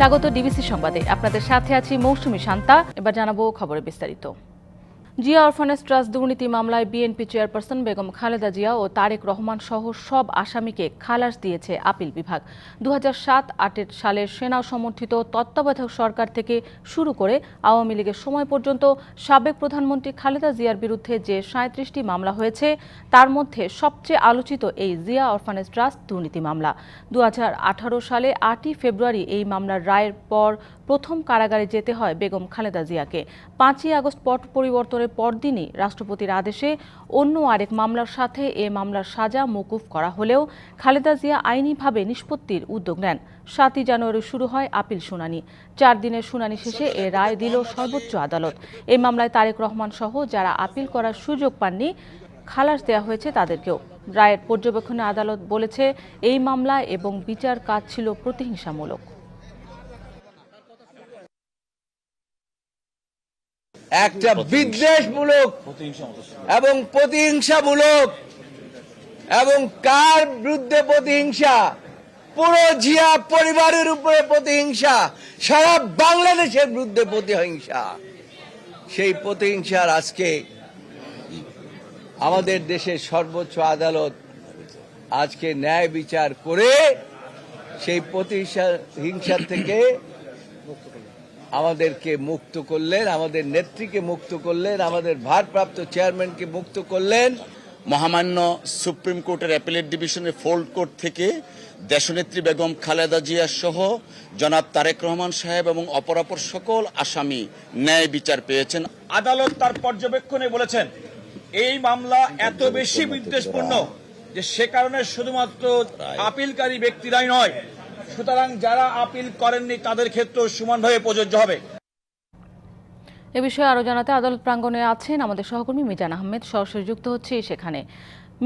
স্বাগত ডিবিসি সংবাদে। আপনাদের সাথে আছি মৌসুমী শান্তা। এবার জানাব খবরে বিস্তারিত। জিয়া অরফানেজ ট্রাস্ট দুর্নীতি মামলায় বিএনপি চেয়ারপারসন বেগম খালেদা জিয়া ও তারেক রহমান সহ সব আসামিকে খালাস দিয়েছে আপিল বিভাগ। দু সাত আটের সালের সেনা সমর্থিত তত্ত্বাবধায়ক সরকার থেকে শুরু করে আওয়ামী লীগের সময় পর্যন্ত সাবেক প্রধানমন্ত্রী খালেদা জিয়ার বিরুদ্ধে যে সাঁত্রিশটি মামলা হয়েছে, তার মধ্যে সবচেয়ে আলোচিত এই জিয়া অরফানেজ ট্রাস্ট দুর্নীতি মামলা। দু হাজার আঠারো সালে আটই ফেব্রুয়ারি এই মামলার রায়ের পর প্রথম কারাগারে যেতে হয় বেগম খালেদা জিয়াকে। পাঁচই আগস্ট পট পরিবর্তনের পরদিনই রাষ্ট্রপতির আদেশে অন্য আরেক মামলার সাথে এ মামলার সাজা মকুফ করা হলেও খালেদা জিয়া আইনিভাবে নিষ্পত্তির উদ্যোগ নেন। সাতই জানুয়ারি শুরু হয় আপিল শুনানি। চার দিনের শুনানি শেষে এ রায় দিল সর্বোচ্চ আদালত। এই মামলায় তারেক রহমান সহ যারা আপিল করার সুযোগ পাননি, খালাস দেওয়া হয়েছে তাদেরকেও। রায়ের পর্যবেক্ষণে আদালত বলেছে, এই মামলা এবং বিচার কাজ ছিল প্রতিহিংসামূলক। একটা বিদ্বেষমূলক এবং প্রতিহিংসামূলক এবং কার বিরুদ্ধে প্রতিহিংসা? পুরো জিয়া পরিবারের উপরে প্রতিহিংসা। সারা বাংলাদেশের বিরুদ্ধে প্রতিহিংসা। সেই প্রতিহিংসার আজকে আমাদের দেশের সর্বোচ্চ আদালত আজকে ন্যায় বিচার করে সেই প্রতিহিংসা হিংসা থেকে আমাদেরকে মুক্ত করলেন আমাদের নেত্রীকে মুক্ত করলেন আমাদের ভারপ্রাপ্ত চেয়ারম্যানকে মুক্ত করলেন। মহামান্য সুপ্রিম কোর্টের অ্যাপিলেট ডিভিশনের ফোল্ড কোর্ট থেকে দেশনেত্রী বেগম খালেদা জিয়া সহ জনাব তারেক রহমান সাহেব এবং অপরাপর সকল আসামি ন্যায় বিচার পেয়েছেন। আদালত তার পর্যবেক্ষণে বলেছেন এই মামলা এত বেশি বিদ্বেষপূর্ণ যে সে কারণে শুধুমাত্র আপিলকারী ব্যক্তিরাই নয় সুতরাং যারা আপিল করেননি, তাদের ক্ষেত্রেও সমানভাবে প্রযোজ্য হবে। এ বিষয়ে আরও জানাতে আদালত প্রাঙ্গণে আছেন আমাদের সহকর্মী মিজান আহমেদ। সরাসরি যুক্ত হচ্ছে সেখানে।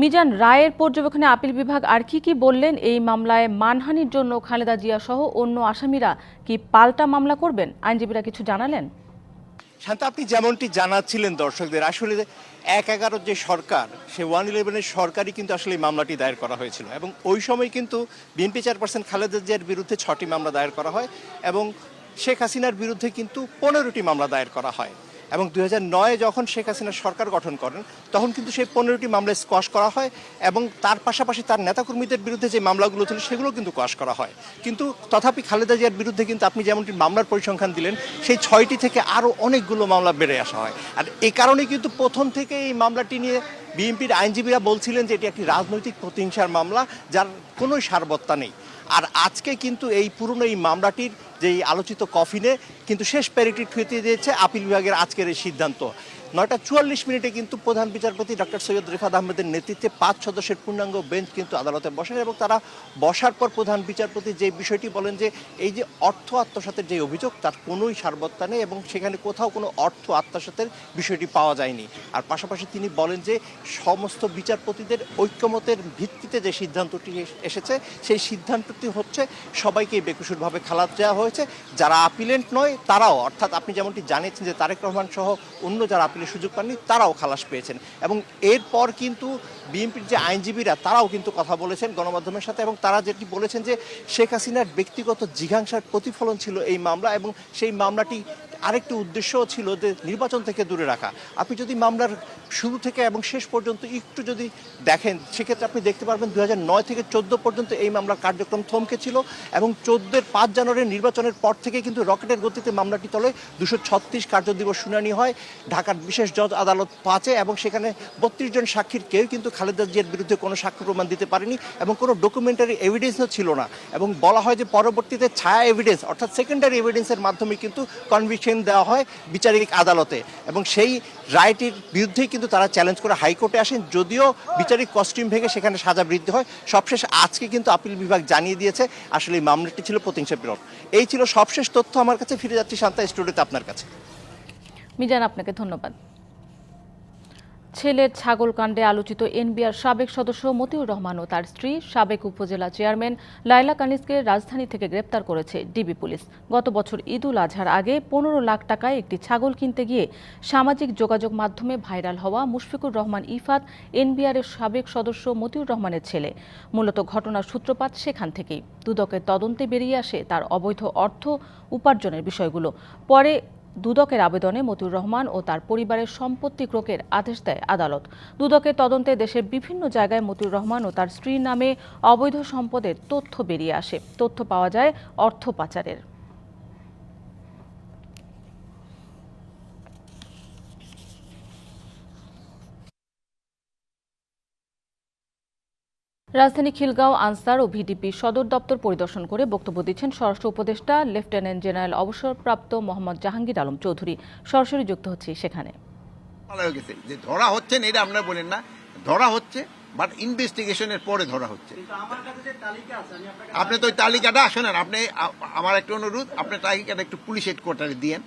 মিজান, রায়ের পর্যবেক্ষণে আপিল বিভাগ আর কি কি বললেন? এই মামলায় মানহানির জন্য খালেদা জিয়া সহ অন্য আসামিরা কি পাল্টা মামলা করবেন? আইনজীবীরা কিছু জানালেন? শান্তা, আপনি যেমনটি জানাচ্ছিলেন দর্শকদের, আসলে এক এগারো যে সরকার, সে ওয়ান ইলেভেনের সরকারই কিন্তু আসলে এই মামলাটি দায়ের করা হয়েছিল। এবং ওই সময় কিন্তু বিএনপি চেয়ারপারসন খালেদা জিয়ার বিরুদ্ধে ছটি মামলা দায়ের করা হয় এবং শেখ হাসিনার বিরুদ্ধে কিন্তু পনেরোটি মামলা দায়ের করা হয়। এবং দুই নয় যখন শেখ হাসিনা সরকার গঠন করেন, তখন কিন্তু সেই পনেরোটি মামলা স্কোয়াশ করা হয় এবং তার পাশাপাশি তার নেতাকর্মীদের বিরুদ্ধে যে মামলাগুলো ছিল, সেগুলো কিন্তু কোয়াশ করা হয়। কিন্তু তথাপি খালেদা জিয়ার বিরুদ্ধে কিন্তু আপনি যেমনটি মামলার পরিসংখ্যান দিলেন, সেই ছয়টি থেকে আরও অনেকগুলো মামলা বেড়ে আসা হয়। আর এই কারণে কিন্তু প্রথম থেকে এই মামলাটি নিয়ে বিএনপির আইনজীবীরা বলছিলেন যে এটি একটি রাজনৈতিক প্রতিহিংসার মামলা, যার কোনো সারবত্তা নেই। আর আজকে কিন্তু এই পুরনো এই মামলাটির যেই আলোচিত কফিনে কিন্তু শেষ প্যারিটি ঠুয়েতে দিয়েছে আপিল বিভাগের আজকের এই সিদ্ধান্ত। নয়টা চুয়াল্লিশ মিনিটে কিন্তু প্রধান বিচারপতি ডক্টর সৈয়দ রেফাত আহমেদের নেতৃত্বে পাঁচ সদস্যের পূর্ণাঙ্গ বেঞ্চ কিন্তু আদালতে বসেন এবং তারা বসার পর প্রধান বিচারপতি যে বিষয়টি বলেন যে এই যে অর্থ আত্মসাতের যে অভিযোগ, তার কোনোই সারবত্তা নেই এবং সেখানে কোথাও কোনো অর্থ আত্মসাতের বিষয়টি পাওয়া যায়নি। আর পাশাপাশি তিনি বলেন যে সমস্ত বিচারপতিদের ঐক্যমতের ভিত্তিতে যে সিদ্ধান্তটি এস- এসেছে, সেই সিদ্ধান্তটি হচ্ছে সবাইকে বেকসুরভাবে খালাস দেওয়া হয়েছে। যারা আপিলেন্ট নয়, তারাও। অর্থাৎ আপনি যেমনটি জানিয়েছেন যে তারেক রহমান সহ অন্য যারা আপিলের সুযোগ পাননি, তারাও খালাস পেয়েছেন। এবং এরপর কিন্তু বিএনপির যে আইনজীবীরা, তারাও কিন্তু কথা বলেছেন গণমাধ্যমের সাথে এবং তারা যেটি বলেছেন যে শেখ হাসিনার ব্যক্তিগত জিঘাংসার প্রতিফলন ছিল এই মামলা এবং সেই মামলাটি আরেকটি উদ্দেশ্যও ছিল যে নির্বাচন থেকে দূরে রাখা। আপনি যদি মামলার শুরু থেকে এবং শেষ পর্যন্ত একটু যদি দেখেন, সেক্ষেত্রে আপনি দেখতে পারবেন দু নয় থেকে চোদ্দ পর্যন্ত এই মামলার কার্যক্রম থমকে ছিল এবং চোদ্দের পাঁচ জানুয়ারির নির্বাচনের পর থেকে কিন্তু রকেটের গতিতে মামলাটি তলে দুশো ছত্রিশ কার্যদিবস শুনানি হয়। ঢাকার বিশেষ জজ আদালত পাঁচে এবং সেখানে বত্রিশ জন সাক্ষীর কেউ কিন্তু খালেদা জিয়ার বিরুদ্ধে কোনো সাক্ষ্য প্রমাণ দিতে পারেনি এবং কোনো ডকুমেন্টারি এভিডেন্সও ছিল না। এবং বলা হয় যে পরবর্তীতে ছায়া এভিডেন্স অর্থাৎ সেকেন্ডারি এভিডেন্সের মাধ্যমে কিন্তু কনভিকশন দেওয়া হয় বিচারিক আদালতে এবং সেই রায়টির বিরুদ্ধেই কিন্তু তারা চ্যালেঞ্জ করে হাইকোর্টে আসেন। যদিও বিচারিক কস্টিউম ভেঙে সেখানে সাজা বৃদ্ধি হয়। সবশেষ আজকে কিন্তু আপিল বিভাগ জানিয়ে দিয়েছে, আসলে এই মামলাটি ছিল প্রতিংশা বিরোধ। এই ছিল সবশেষ তথ্য আমার কাছে। ফিরে যাচ্ছি শান্তা স্টুডিওতে আপনার কাছে। মিজান, আপনাকে ধন্যবাদ। ছেলের ছাগল কাণ্ডে আলোচিত এনবিআর সাবেক সদস্য মতিউর রহমান ও তার স্ত্রী সাবেক উপজেলা চেয়ারম্যান লাইলা কানিসকে রাজধানী থেকে গ্রেপ্তার করেছে ডিবি পুলিশ। গত বছর ঈদুল আজহার আগে পনেরো লাখ টাকায় একটি ছাগল কিনতে গিয়ে সামাজিক যোগাযোগ মাধ্যমে ভাইরাল হওয়া মুশফিকুর রহমান ইফাত এনবিআরের সাবেক সদস্য মতিউর রহমানের ছেলে। মূলত ঘটনার সূত্রপাত সেখান থেকেই। দুদকের তদন্তে বেরিয়ে আসে তার অবৈধ অর্থ উপার্জনের বিষয়গুলো। পরে দুদকের আবেদনে মতিউর রহমান ও তার পরিবারের সম্পত্তি ক্রোকের আদেশ দেয় আদালত। দুদকের তদন্তে দেশের বিভিন্ন জায়গায় মতিউর রহমান ও তার স্ত্রীর নামে অবৈধ সম্পদের তথ্য বেরিয়ে আসে। তথ্য পাওয়া যায় অর্থ পাচারের। রাজধানী খিলগাঁও আনসার ও ভিডিপি সদর দপ্তর পরিদর্শন করে বক্তব্য দিচ্ছেন স্বরাষ্ট্র উপদেষ্টা লেফটেন্যান্ট জেনারেল অবসরপ্রাপ্ত মোহাম্মদ জাহাঙ্গীর আলম চৌধুরী। সরাসরি যুক্ত হচ্ছে সেখানে। গেছে। যে ধরা হচ্ছে না এটা আপনারা বলেন না। ধরা হচ্ছে বাট ইনভেস্টিগেশনের পরে ধরা হচ্ছে। আপনি তো ওই তালিকাটা শোনেন আপনি আমার একটা অনুরোধ আপনি তালিকাটা একটু পুলিশ হেডকোয়ার্টারে দিয়েন।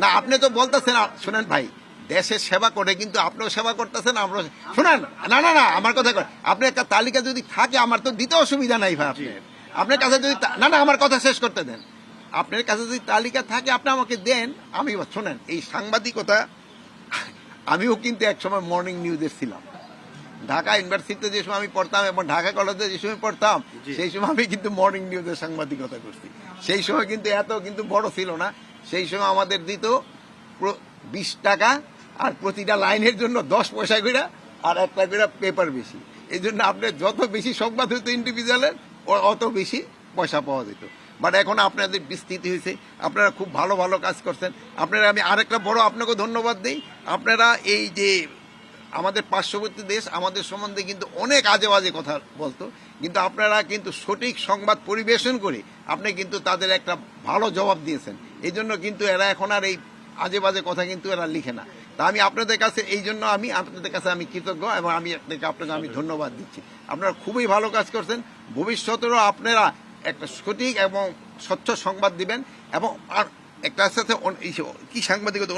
না আপনি তো বলতেছেন শোনেন ভাই দেশের সেবা করে কিন্তু আপনিও সেবা করতেছেন আমরা শোনেন না না না আমার কথা আপনি একটা তালিকা যদি থাকে আমার তো দিতে অসুবিধা নাই ভাই আপনার আপনার কাছে যদি না না আমার কথা শেষ করতে দেন। আপনার কাছে যদি তালিকা থাকে আপনি আমাকে দেন আমি শোনেন এই সাংবাদিকতা আমিও কিন্তু একসময় মর্নিং নিউজে ছিলাম। ঢাকা ইউনিভার্সিটিতে যে সময় আমি পড়তাম এবং ঢাকা কলেজে যে সময় পড়তাম সেই সময় আমি কিন্তু মর্নিং নিউজের সাংবাদিকতা করছি। সেই সময় কিন্তু এত কিন্তু বড় ছিল না সেই সময় আমাদের দিত বিশ টাকা আর প্রতিটা লাইনের জন্য দশ পয়সা করে আর একটা করে পেপার বেশি। এই জন্য আপনার যত বেশি সংবাদ হতো ইন্ডিভিজুয়ালের অত বেশি পয়সা পাওয়া যেত। বাট এখন আপনাদের বিস্তৃতি হয়েছে। আপনারা খুব ভালো ভালো কাজ করছেন। আপনারা, আমি আরেকটা বড় আপনাকে ধন্যবাদ দিই। আপনারা এই যে আমাদের পার্শ্ববর্তী দেশ, আমাদের সম্বন্ধে কিন্তু অনেক আজে বাজে কথা বলতো। কিন্তু আপনারা কিন্তু সঠিক সংবাদ পরিবেশন করে আপনি কিন্তু তাদের একটা ভালো জবাব দিয়েছেন। এই জন্য কিন্তু এরা এখন আর এই আজে বাজে কথা কিন্তু এরা লিখে না। তা আমি আপনাদের কাছে এই জন্য আমি আপনাদের কাছে আমি কৃতজ্ঞ এবং আমি আপনাকে আপনাকে আমি ধন্যবাদ দিচ্ছি। আপনারা খুবই ভালো কাজ করছেন। ভবিষ্যতেরও আপনারা একটা সঠিক এবং স্বচ্ছ সংবাদ দিবেন এবং আর একটার সাথে কি সাংবাদিকতা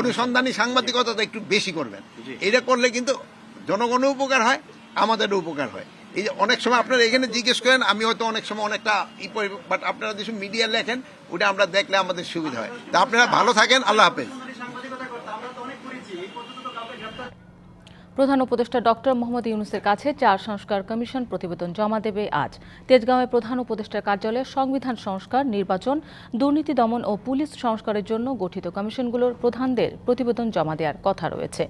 অনুসন্ধানী। সাংবাদিকতা একটু বেশি করবেন। এটা করলে কিন্তু জনগণের উপকার হয় আমাদেরও উপকার হয়। এই যে অনেক সময় আপনারা এখানে জিজ্ঞেস করেন আমি হয়তো অনেক সময় অনেকটা ই বাট আপনারা যেসব মিডিয়া লেখেন ওটা আমরা দেখলে আমাদের সুবিধা হয়। তা আপনারা ভালো থাকেন আল্লাহ হাফেজ। প্রধান উপদেষ্টা ডক্টর মোহাম্মদ ইউনুসের কাছে চার সংস্কার কমিশন প্রতিবেদন জমা দেবে আজ। তেজগাঁওয়ে প্রধান উপদেষ্টার কার্যালয়ে সংবিধান সংস্কার, নির্বাচন, দুর্নীতি দমন ও পুলিশ সংস্কারের জন্য গঠিত কমিশনগুলোর প্রধানদের প্রতিবেদন জমা দেওয়ার কথা রয়েছে।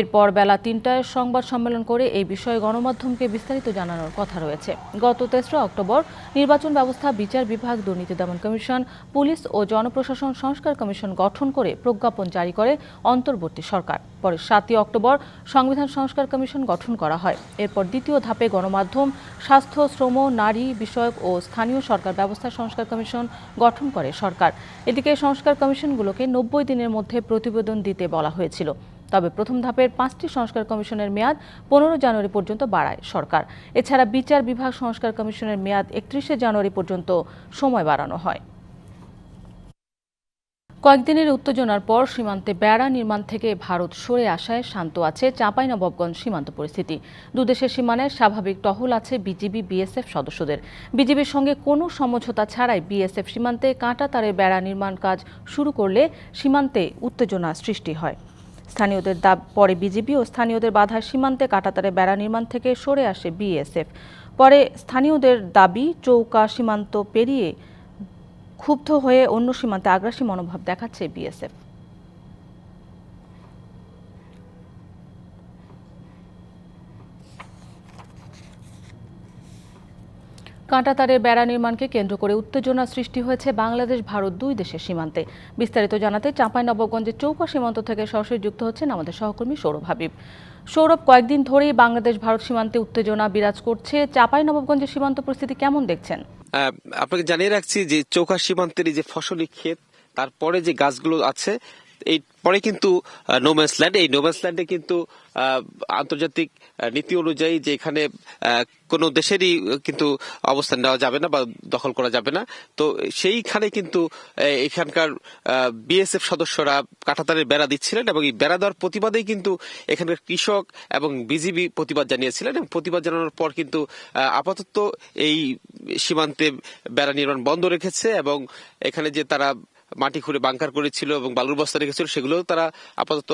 এরপর বেলা তিনটায় সংবাদ সম্মেলন করে এই বিষয়ে গণমাধ্যমকে বিস্তারিত জানানোর কথা রয়েছে। গত তেসরা অক্টোবর নির্বাচন ব্যবস্থা, বিচার বিভাগ, দুর্নীতি দমন কমিশন, পুলিশ ও জনপ্রশাসন সংস্কার কমিশন গঠন করে প্রজ্ঞাপন জারি করে অন্তর্বর্তী সরকার। পরে সাতই অক্টোবর সংবিধান সংস্কার কমিশন গঠন করা হয়। এরপর দ্বিতীয় ধাপে গণমাধ্যম, স্বাস্থ্য, শ্রম, নারী বিষয়ক ও স্থানীয় সরকার ব্যবস্থা সংস্কার কমিশন গঠন করে সরকার। এদিকে সংস্কার কমিশনগুলোকে নব্বই দিনের মধ্যে প্রতিবেদন দিতে বলা হয়েছিল। তবে প্রথম ধাপের পাঁচটি সংস্কার কমিশনের মেয়াদ পনেরো জানুয়ারি পর্যন্ত বাড়ায় সরকার। এছাড়া বিচার বিভাগ সংস্কার কমিশনের মেয়াদ একত্রিশে জানুয়ারি পর্যন্ত সময় বাড়ানো হয়। কয়েকদিনের উত্তেজনার পর সীমান্তে বেড়া নির্মাণ থেকে ভারত সরে আসায় শান্ত আছে চাঁপাইনবাবগঞ্জ সীমান্ত পরিস্থিতি। দুদেশের সীমানায় স্বাভাবিক টহল আছে বিজিবি, বিএসএফ সদস্যদের। বিজিবির সঙ্গে কোনো সমঝোতা ছাড়াই বিএসএফ সীমান্তে কাঁটা তারের বেড়া নির্মাণ কাজ শুরু করলে সীমান্তে উত্তেজনা সৃষ্টি হয়। স্থানীয়দের দাব, পরে বিজেপি ও স্থানীয়দের বাধায় সীমান্তে কাটাতারে বেড়া নির্মাণ থেকে সরে আসে বিএসএফ। পরে স্থানীয়দের দাবি, চৌকা সীমান্ত পেরিয়ে ক্ষুব্ধ হয়ে অন্য সীমান্তে আগ্রাসী মনোভাব দেখাচ্ছে বিএসএফ। কাঁটাতারের বেড়া নির্মাণকে কেন্দ্র করে উত্তেজনা সৃষ্টি হয়েছে বাংলাদেশ, ভারত দুই দেশের সীমান্তে। বিস্তারিত জানাতে চাঁপাইনবাবগঞ্জের চৌকা সীমান্ত থেকে সরাসরি যুক্ত হচ্ছেন আমাদের সহকর্মী সৌরভ হাবিব। সৌরভ, কয়েকদিন ধরেই বাংলাদেশ, ভারত সীমান্তে উত্তেজনা বিরাজ করছে। চাঁপাইনবাবগঞ্জের সীমান্ত পরিস্থিতি কেমন দেখছেন? আপনাকে জানিয়ে রাখছি যে চৌকা সীমান্তের যে ফসলি ক্ষেত, তারপরে যে গাছগুলো আছে এই পরে কিন্তু নোম্যান্স ল্যান্ড এই নোম্যান্স ল্যান্ডে কিন্তু আন্তর্জাতিক নীতি অনুযায়ী যে এখানে কোনো দেশেরই কিন্তু অবস্থান নেওয়া যাবে না বা দখল করা যাবে না। তো সেইখানে কিন্তু এখানকার বিএসএফ সদস্যরা কাঁটাতারের বেড়া দিচ্ছিলেন এবং এই বেড়া দেওয়ার প্রতিবাদেই কিন্তু এখানকার কৃষক এবং বিজিবি প্রতিবাদ জানিয়েছিলেন এবং প্রতিবাদ জানানোর পর কিন্তু আপাতত এই সীমান্তে বেড়া নির্মাণ বন্ধ রেখেছে এবং এখানে যে তারা মাটি খুঁড়ে বাংকার করেছিল এবং বালুর বস্তা রেখেছিল, সেগুলো তারা আপাতত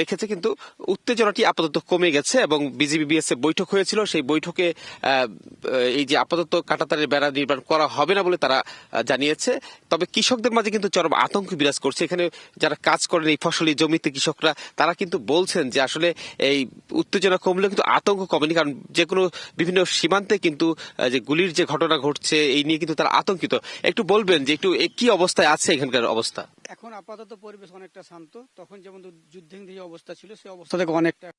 রেখেছে, কিন্তু উত্তেজনাটি আপাতত কমে গেছে এবং বিজিবি বিএসএফ বৈঠক হয়েছিল। সেই বৈঠকে এই যে আপাতত কাটাতারের বেড়া নির্মাণ করা হবে না বলে তারা জানিয়েছে। তবে কৃষকদের মাঝে কিন্তু চরম আতঙ্ক বিরাজ করছে। এখানে যারা কাজ করেন এই ফসলি জমিতে কৃষকরা, তারা কিন্তু বলছেন যে আসলে এই উত্তেজনা কমলে কিন্তু আতঙ্ক কমেনি, কারণ যে কোনো বিভিন্ন সীমান্তে কিন্তু যে গুলির যে ঘটনা ঘটছে, এই নিয়ে কিন্তু তারা আতঙ্কিত। একটু বলবেন যে একটু কি অবস্থায় আছে এখানকার অবস্থা? এখন আপাতত পরিবেশ অনেকটা শান্ত। তখন যেমন যুদ্ধের যে অবস্থা ছিল সেই অবস্থা থেকে অনেকটা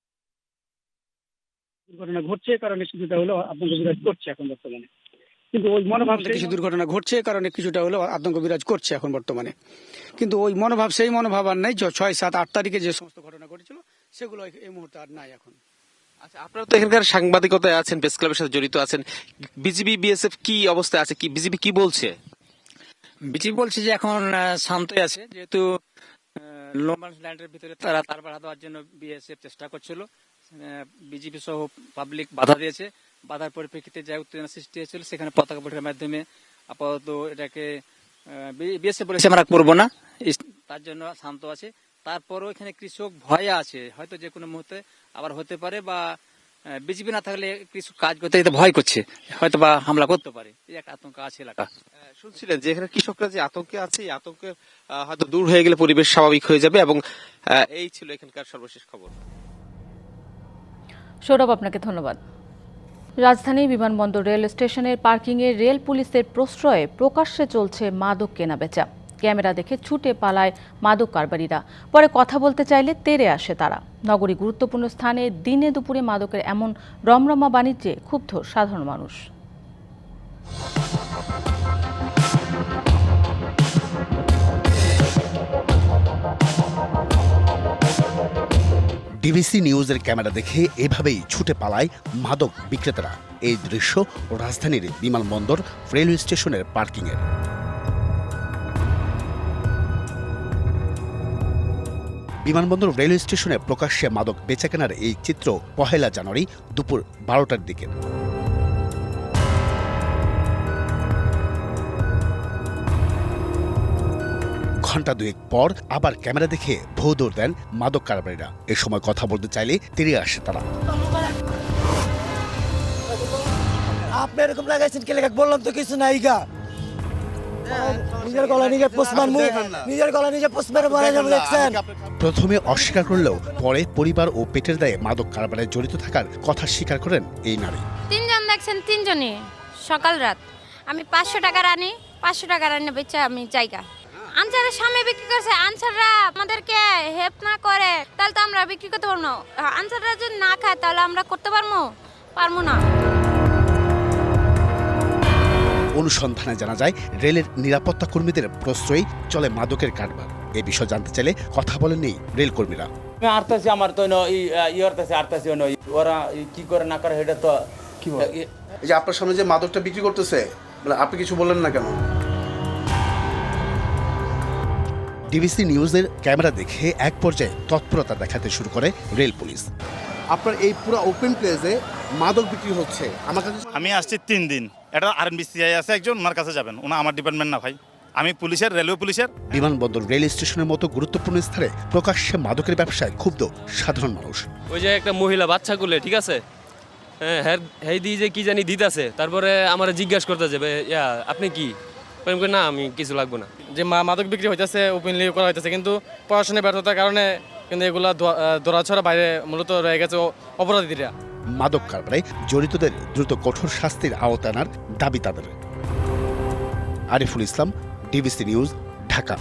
দুর্ঘটনা ঘটছে কারণে কিছুটা আতঙ্ক বিরাজ করছে এখন বর্তমানে। কিন্তু ওই মনোভাব কিছু দুর্ঘটনা ঘটছে কারণে কিছুটা হলেও আতঙ্ক বিরাজ করছে এখন বর্তমানে। কিন্তু ওই মনোভাব সেই মনোভাব আর নাই ছয় সাত আট তারিখে যে সমস্ত ঘটনা ঘটেছিল সেগুলো এই- এই মুহূর্তে আর নাই এখন। আচ্ছা আপনারা তো এখানকার সাংবাদিকতায় আছেন প্রেস ক্লাবের সাথে জড়িত আছেন। বিজিবি বিএসএফ কি অবস্থায় আছে? কি বিজিবি কি বলছে? বিজেপি বলছে যে এখন শান্তই আছে। যেহেতু লোমান্স ল্যান্ডের ভিতরে তারা তার বাধা দেওয়ার জন্য বিএসএফ চেষ্টা করছিল। বিজেপি সহ পাবলিক বাধা দিয়েছে। বাধার পরিপ্রেক্ষিতে যা উত্তেজনা সৃষ্টি হয়েছিল, সেখানে পতাকা বৈঠকের মাধ্যমে আপাতত এটাকে বিএসএফ বলেছে আমরা করব না। তার জন্য শান্ত আছে। তারপরও এখানে কৃষক ভয়ে আছে। হয়তো যে কোনো মুহূর্তে আবার হতে পারে বা বিজেপি না থাকলে কিছু কাজ করতে যেতে ভয় করছে। হয়তো বা হামলা করতে পারে। এই একটা আতঙ্ক আছে এলাকা শুনছিলেন যে এখানে কৃষকরা যে আতঙ্কে আছে এই আতঙ্কে হয়তো দূর হয়ে গেলে পরিবেশ স্বাভাবিক হয়ে যাবে এবং এই ছিল এখানকার সর্বশেষ খবর। সৌরভ আপনাকে ধন্যবাদ। রাজধানী বিমানবন্দর রেল স্টেশনের পার্কিংয়ে রেল পুলিশের প্রশ্রয়ে প্রকাশ্যে চলছে মাদক কেনাবেচা। ক্যামেরা দেখে ছুটে পালায় মাদক কারবারিরা। পরে কথা বলতে চাইলে তেরে আসে তারা। নগরী গুরুত্বপূর্ণ স্থানে দিনে দুপুরে মাদকের এমন রমরমা বাণিজ্যে ক্ষুব্ধ সাধারণ মানুষ। ডিবিসি নিউজের ক্যামেরা দেখে এভাবেই ছুটে পালায় মাদক বিক্রেতারা। এই দৃশ্য রাজধানীর বিমানবন্দর রেলওয়ে স্টেশনের পার্কিংয়ের। বিমানবন্দর রেলওয়ে স্টেশনে প্রকাশ্যে মাদক বেচাকেনার এই চিত্র পহেলা জানুয়ারি দুপুর বারোটার দিকে। ঘণ্টা দুয়েক পর আবার ক্যামেরা দেখে ভৌ দৌড় দেন মাদক কারবারীরা। এ সময় কথা বলতে চাইলে তেড়ে আসে তারা। আপনি এরকম লাগাইছেন কে লেখা বললাম তো কিছু নাই গা। নিজের গলা নিজে পোস্টম্যান নিজের গলা নিজে পোস্টম্যান মারা যাবে দেখছেন। প্রথমে অস্বীকার করলেও পরে পরিবার ও পেটের দায়ে মাদক কারবারে জড়িত থাকার কথা স্বীকার করেন এই নারী। তিনজন দেখছেন তিনজনই। সকাল রাত। আমি পাঁচশো টাকার আনি পাঁচশো টাকা রান্না বেচে আমি জায়গা। আনসারের সামনে বিক্রি করছে আনসাররা আমাদেরকে হেল্প না করে তাহলে তো আমরা বিক্রি করতে পারব না। আনসাররা যদি না খায় তাহলে আমরা করতে পারব? পারব না। অনুসন্ধানে জানা যায় রেলের নিরাপত্তা কর্মীদের প্রশ্রয়ই চলে মাদকের কারবার। এ বিষয়ে জানতে চাইলে কথা বলেননি রেল কর্মীরা আরতাছি আমার তো ইয়রতাছে আরতাছি ওরা কি করে না করে সেটা তো কি এই যে আপনার সামনে যে মাদকটা বিক্রি করতেছে আপনি কিছু বললেন না কেন? ডিবিসি নিউজের ক্যামেরা দেখে এক পর্যায়ে তৎপরতা দেখাতে শুরু করে রেল পুলিশ। আপনার এই পুরো ওপেন প্লেসে মাদক বিক্রি হচ্ছে। আমার কাছে আমি আসছি তিন দিন। এটা আর বিসিআই আছে একজন ওনার কাছে যাবেন। ওনা আমার ডিপার্টমেন্ট না ভাই। আমি পুলিশের রেলওয়ে পুলিশের। বিমানবন্দর রেল স্টেশনের মতো গুরুত্বপূর্ণ স্থানে প্রকাশ্যে মাদকের ব্যবসায় ক্ষুব্ধ সাধারণ মানুষ। ওই যে একটা মহিলা বাচ্চা করলে ঠিক আছে? হ্যাঁ হ্যাঁ দিয়ে যে কি জানি দিতাছে। তারপরে আমার জিজ্ঞাসা করতে যাবে ইয়া আপনি কি? আমি না আমি কিছু লাগবো না। যে মা- মাদক বিক্রি হইতেছে ওপেনলি করা হইতেছে কিন্তু পড়াশোনায় ব্যর্থতার কারণে কিন্তু এগুলা দোড়াছড়া বাইরে মূলত রয়ে গেছে অপরাধীরা। মাদক কারবারে জড়িতদের দ্রুত কঠোর শাস্তির আওতানার আনার দাবি তাদের। Ariful Islam, DBC news, Dhaka.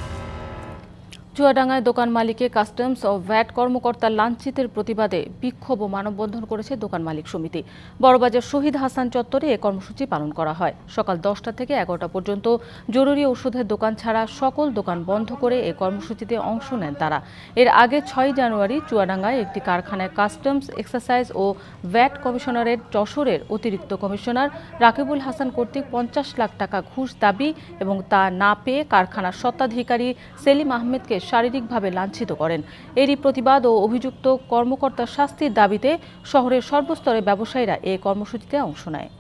চুয়াডাঙ্গায় দোকান মালিকে কাস্টমস ও ভ্যাট কর্মকর্তা লাঞ্ছিতের প্রতিবাদে বিক্ষোভ ও মানববন্ধন করেছে দোকান মালিক সমিতি। বড়বাজার শহীদ হাসান চত্বরে এ কর্মসূচি পালন করা হয়। সকাল দশটা থেকে এগারোটা পর্যন্ত জরুরি ওষুধের দোকান ছাড়া সকল দোকান বন্ধ করে এ কর্মসূচিতে অংশ নেন তারা। এর আগে ছয় জানুয়ারি চুয়াডাঙ্গায় একটি কারখানায় কাস্টমস, এক্সারসাইজ ও ভ্যাট কমিশনারের যশোরের অতিরিক্ত কমিশনার রাকিবুল হাসান কর্তৃক পঞ্চাশ লাখ টাকা ঘুষ দাবি এবং তা না পেয়ে কারখানার স্বত্বাধিকারী সেলিম আহমেদকে শারীরিকভাবে লাঞ্ছিত করেন। এরই প্রতিবাদ ও অভিযুক্ত কর্মকর্তার শাস্তির দাবিতে শহরের সর্বস্তরের ব্যবসায়ীরা এ কর্মসূচিতে অংশ নেয়।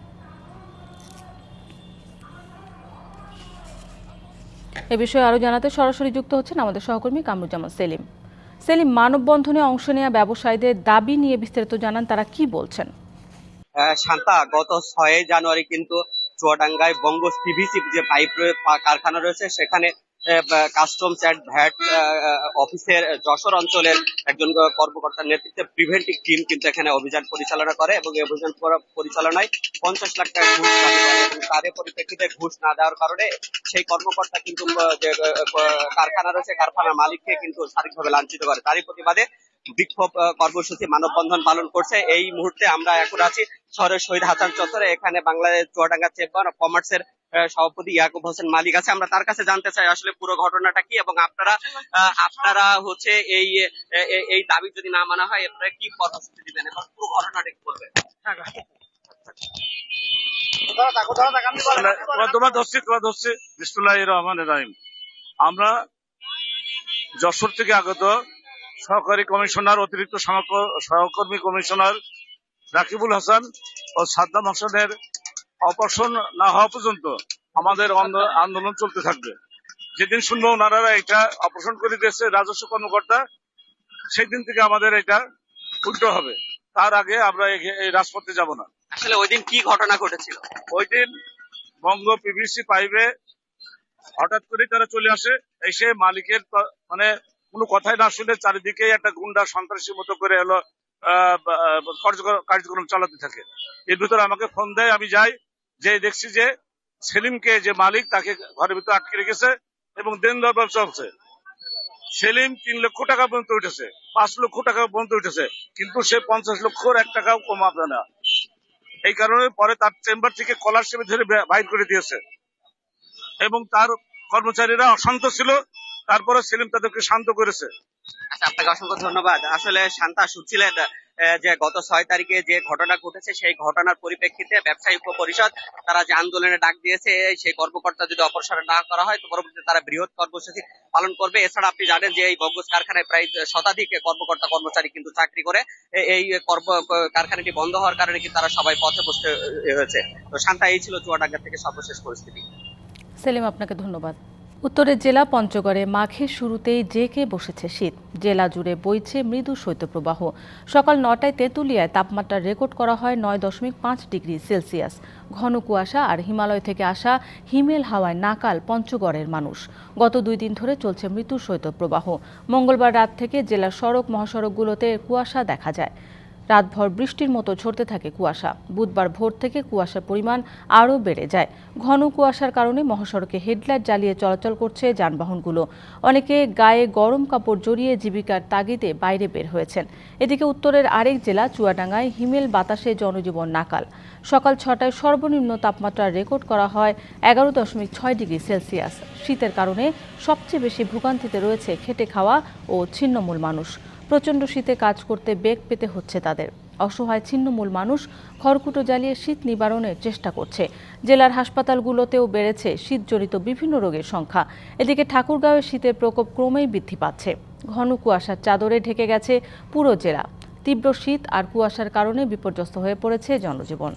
এ বিষয়ে আরও জানাতে সরাসরি যুক্ত হচ্ছেন আমাদের সহকর্মী কামরুজ্জামান সেলিম। সেলিম মানববন্ধনে অংশ নেওয়া ব্যবসায়ীদের দাবি নিয়ে বিস্তারিত জানান তারা কি বলছেন? আহ, শান্তা গত ছয় জানুয়ারি কিন্তু চুয়াডাঙ্গায় বঙ্গ সিভিসি যে পাইপ কারখানা রয়েছে সেখানে কাস্টমস অ্যান্ড ভ্যাট অফিসের যশোর অঞ্চলের একজন কর্মকর্তার নেতৃত্বে প্রিভেন্টিভ টিম কিন্তু এখানে অভিযান পরিচালনা করে এবং এই অভিযান পরিচালনায় পঞ্চাশ লাখ টাকা ঘুষ তার পরিপ্রেক্ষিতে ঘুষ না দেওয়ার কারণে সেই কর্মকর্তা কিন্তু যে কারখানা রয়েছে, কারখানার মালিককে কিন্তু শারীরিকভাবে লাঞ্ছিত করে। তারই প্রতিবাদে বিক্ষোভ কর্মসূচি মানববন্ধন পালন করছে। এই মুহূর্তে আমরা এখন আছি শহরের শহীদ হাসান চত্বরে। এখানে বাংলাদেশ চুয়াডাঙ্গা চেম্বার অফ কমার্সের সভাপতি ইয়াকুব হোসেন মালিক আছে। আমরা তার কাছে জানতে চাই আসলে পুরো ঘটনাটা কি এবং আপনারা আপনারা হচ্ছে এই এই দাবি যদি না মানা হয়, আপনারা কি কর্মসূচি দিবেন এবং পুরো ঘটনাটা কি বলবেন? আমরা যশোর থেকে আগত সহকারী কমিশনার অতিরিক্ত সহক- সহকর্মী কমিশনার রাকিবুল হাসান ও সাদ্দাম হাসানের অপারেশন না হওয়া পর্যন্ত আমাদের আন্দোলন চলতে থাকবে। যেদিন শুনব ওনারা এটা অপারেশন করে দিয়েছে রাজস্ব কর্মকর্তা সেই দিন থেকে আমাদের এটা উল্টো হবে। তার আগে আমরা এই- এই রাজপথে যাব না। আসলে ওই দিন কি ঘটনা ঘটেছিল? ওই দিন বঙ্গ পিভিসি পাইবে হঠাৎ করে তারা চলে আসে এসে মালিকের মানে কোনো কথাই না শুনে চারিদিকে একটা গুন্ডা সন্ত্রাসী মতো করে আহ, কার্যক্রম চালাতে থাকে। এর ভিতরে আমাকে ফোন দেয় আমি যাই যে দেখছি যে সেলিমকে যে মালিক তাকে ঘরের ভিতরে আটকে রেখেছে এবং দেন দরবার চলছে সেলিম তিন লক্ষ টাকা পর্যন্ত উঠেছে পাঁচ লক্ষ টাকা পর্যন্ত উঠেছে কিন্তু সে পঞ্চাশ লক্ষর এক টাকাও কমাবে না। এই কারণে পরে তার চেম্বার থেকে কলারশিপে ধরে বাইর করে দিয়েছে। এবং তার কর্মচারীরা অশান্ত ছিল তারপরে সেলিম তাদেরকে শান্ত করেছে। আচ্ছা আপনাকে অসংখ্য ধন্যবাদ। আসলে শান্তা শুনছিলেন যে গত ছয় তারিখে যে ঘটনা ঘটেছে সেই ঘটনার পরিপ্রেক্ষিতে ব্যবসায়ী ঐক্য পরিষদ তারা যে আন্দোলনে ডাক দিয়েছে সেই কর্মকর্তা যদি অপসারণ না করা হয় তো পরবর্তীতে তারা বৃহৎ কর্মসূচি পালন করবে। এছাড়া আপনি জানেন যে এই বঙ্গজ কারখানায় প্রায় শতাধিক কর্মকর্তা কর্মচারী কিন্তু চাকরি করে। এই কর্ম কারখানাটি বন্ধ হওয়ার কারণে কিন্তু তারা সবাই পথে বসতে হয়েছে। তো শান্তা এই ছিল চুয়াডাঙ্গা থেকে সর্বশেষ পরিস্থিতি। সেলিম আপনাকে ধন্যবাদ। উত্তরের জেলা পঞ্চগড়ে মাঘের শুরুতেই জেকে বসেছে শীত। জেলা জুড়ে বইছে মৃদু শৈত্যপ্রবাহ। সকাল নটায় তেঁতুলিয়ায় তাপমাত্রা রেকর্ড করা হয় নয় দশমিক পাঁচ ডিগ্রি সেলসিয়াস। ঘন কুয়াশা আর হিমালয় থেকে আসা হিমেল হাওয়ায় নাকাল পঞ্চগড়ের মানুষ। গত দুই দিন ধরে চলছে মৃদু শৈত্যপ্রবাহ। মঙ্গলবার রাত থেকে জেলার সড়ক মহাসড়কগুলোতে কুয়াশা দেখা যায়। রাতভর বৃষ্টির মতো ঝরতে থাকে কুয়াশা। বুধবার ভোর থেকে কুয়াশার পরিমাণ আরও বেড়ে যায়। ঘন কুয়াশার কারণে মহাসড়কে হেডলাইট জ্বালিয়ে চলাচল করছে যানবাহনগুলো। অনেকে গায়ে গরম কাপড় জড়িয়ে জীবিকার তাগিদে বাইরে বের হয়েছেন। এদিকে উত্তরের আরেক জেলা, চুয়াডাঙ্গায় হিমেল বাতাসে জনজীবন নাকাল। সকাল ছটায় সর্বনিম্ন তাপমাত্রা রেকর্ড করা হয় এগারো দশমিক ছয় ডিগ্রি সেলসিয়াস। শীতের কারণে সবচেয়ে বেশি ভোগান্তিতে রয়েছে খেটে খাওয়া ও ছিন্নমূল মানুষ। প্রচণ্ড শীতে কাজ করতে বেগ পেতে হচ্ছে তাদের। অসহায় ছিন্নমূল মানুষ খড়কুটো জ্বালিয়ে শীত নিবারণের চেষ্টা করছে। জেলার হাসপাতালগুলোতেও বেড়েছে শীতজনিত বিভিন্ন রোগের সংখ্যা। এদিকে ঠাকুরগাঁওয়ে শীতের প্রকোপ ক্রমেই বৃদ্ধি পাচ্ছে। ঘন কুয়াশার চাদরে ঢেকে গেছে পুরো জেলা। তীব্র শীত আর কুয়াশার কারণে বিপর্যস্ত হয়ে পড়েছে জনজীবন।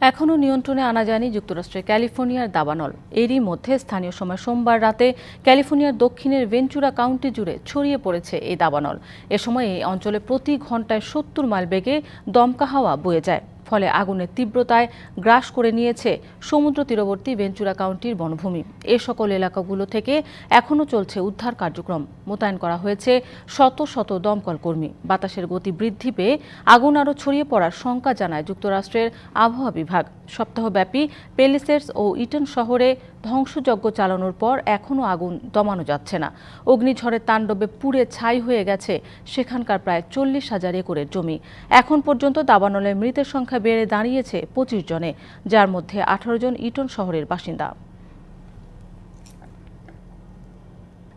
এখনও নিয়ন্ত্রণে আনা যায়নি যুক্তরাষ্ট্রের ক্যালিফোর্নিয়ার দাবানল। এরই মধ্যে স্থানীয় সময় সোমবার রাতে ক্যালিফোর্নিয়ার দক্ষিণের ভেঞ্চুরা কাউন্টি জুড়ে ছড়িয়ে পড়েছে এই দাবানল। এ সময় এই অঞ্চলে প্রতি ঘন্টায় সত্তর মাইল বেগে দমকা হাওয়া বয়ে যায়। ফলে আগুনের তীব্রতায় গ্রাস করে নিয়েছে সমুদ্র তীরবর্তী বেঞ্চুরা কাউন্টির বনভূমি। এ সকল এলাকাগুলো থেকে এখনও চলছে উদ্ধার কার্যক্রম। মোতায়েন করা হয়েছে শত শত দমকল কর্মী। বাতাসের গতি বৃদ্ধি পেয়ে আগুন আরও ছড়িয়ে পড়ার শঙ্কা জানায় যুক্তরাষ্ট্রের আবহাওয়া বিভাগ। সপ্তাহব্যাপী পেলিসেটস ও ইটন শহরে ধ্বংসযজ্ঞ চালানোর পর এখনও আগুন দমানো যাচ্ছে না। অগ্নিঝড়ের তাণ্ডবে পুড়ে ছাই হয়ে গেছে সেখানকার প্রায় চল্লিশ হাজার একরের জমি। এখন পর্যন্ত দাবানলের মৃতের সংখ্যা বেড়ে দাঁড়িয়েছে পঁচিশ জনে, যার মধ্যে আঠারো জন ইটন শহরের বাসিন্দা।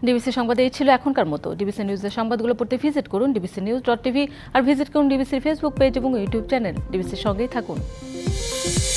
ডিবিসি সংবাদ এই ছিল এখনকার মতো। ডিবিসি নিউজের সংবাদগুলো পড়তে ভিজিট করুন ডিবিসি নিউজ ডট টিভি আর ভিজিট করুন ডিবিসির ফেসবুক পেজ এবং ইউটিউব চ্যানেল। ডিবিসির সঙ্গেই থাকুন।